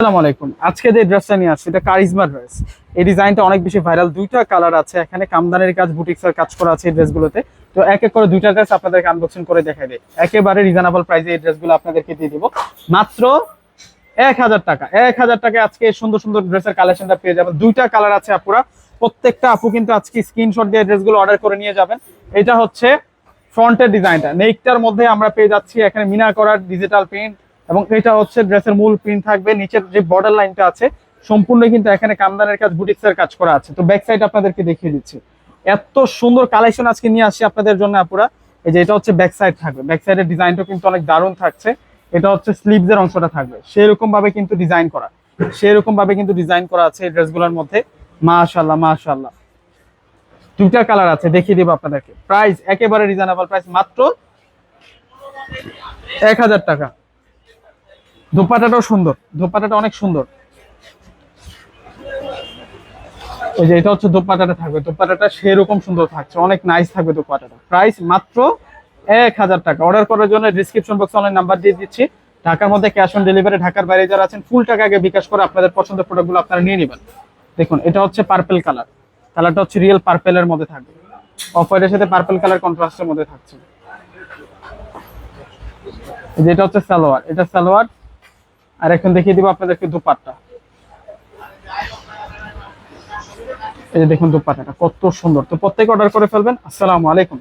আসসালামু আলাইকুম। আজকে যে ড্রেসটা নিয়ে আসছি, এটা কারিজমা ড্রেস। এই ডিজাইনটা অনেক বেশি ভাইরাল। দুইটা কালার আছে এখানে। কামদানের কাজ বুটিক্সের কাজ করা আছে এই ড্রেসগুলোতে। তো এক এক করে দুইটা ড্রেস আপনাদেরকে আনবক্সিং করে দেখাই একেবারে রিজনেবল প্রাইসে এই ড্রেসগুলো আপনাদেরকে দিয়ে দিব। মাত্র এক হাজার টাকা। এক হাজার টাকা আজকে সুন্দর সুন্দর ড্রেসের কালেকশনটা পেয়ে যাবেন। দুইটা কালার আছে আপুরা। প্রত্যেকটা আপু কিন্তু আজকে স্ক্রিনশট দিয়ে ড্রেসগুলো অর্ডার করে নিয়ে যাবেন। এটা হচ্ছে ফ্রন্টের ডিজাইনটা নেকটার মধ্যে আমরা পেয়ে যাচ্ছি এখানে মিনা করার ডিজিটাল প্রিন্ট এবং এটা হচ্ছে ড্রেসের মূল প্রিন্ট থাকবে, নিচের যে বর্ডার লাইনটা আছে সম্পূর্ণ কিন্তু এখানে কামদানের কাজ, বুটিক্সের কাজ করা আছে। তো ব্যাক সাইড আপনাদেরকে দেখিয়ে দিচ্ছি। এত সুন্দর কালেকশন আজকে নিয়ে আসি আপনাদের জন্য, আপুরা। এই যে এটা হচ্ছে ব্যাক সাইড থাকবে। ব্যাক সাইডের ডিজাইনটা কিন্তু অনেক দারুণ থাকছে। এটা হচ্ছে স্লিভস এর অংশটা থাকবে। সেরকম ভাবে কিন্তু ডিজাইন করা। সেরকম ভাবে কিন্তু ডিজাইন করা আছে এই ড্রেসগুলোর মধ্যে। মাশাল্লাহ মাশাল্লাহ দুইটা কালার আছে, দেখিয়ে দেবো আপনাদেরকে। প্রাইস একেবারে রিজনেবল প্রাইস মাত্র এক হাজার টাকা। দোপাটাটাও সুন্দর, দোপাটাটা অনেক সুন্দর। ওই যে এটা হচ্ছে দোপাটাটা থাকবে, দোপাটাটা সেরকম সুন্দর থাকছে, অনেক নাইস থাকবে দোপাটাটা। প্রাইস মাত্র এক হাজার টাকা। অর্ডার করার জন্য ডিসক্রিপশন বক্সে অনলাইন নাম্বার দিয়ে দিচ্ছি। ঢাকার মধ্যে ক্যাশ অন ডেলিভারি ঢাকার বাইরে যারা আছেন ফুল টাকা আগে বিকাশ করে আপনাদের পছন্দের প্রোডাক্টগুলো আপনারা নিয়ে নেবেন। দেখুন, এটা হচ্ছে পার্পেল কালার কালারটা হচ্ছে রিয়েল পার্পেলের মধ্যে থাকবে। অফ হোয়াইটের সাথে পার্পেল কালার কন্ট্রাস্টের মধ্যে থাকছে। এই যে এটা হচ্ছে সালোয়ার। এটা সালোয়ার আর এখন দেখিয়ে দিব আপনাদেরকে দুপাট্টা। এই যে দেখুন দুপাট্টাটা, কত সুন্দর। তো প্রত্যেক অর্ডার করে ফেলবেন। আসসালামু আলাইকুম।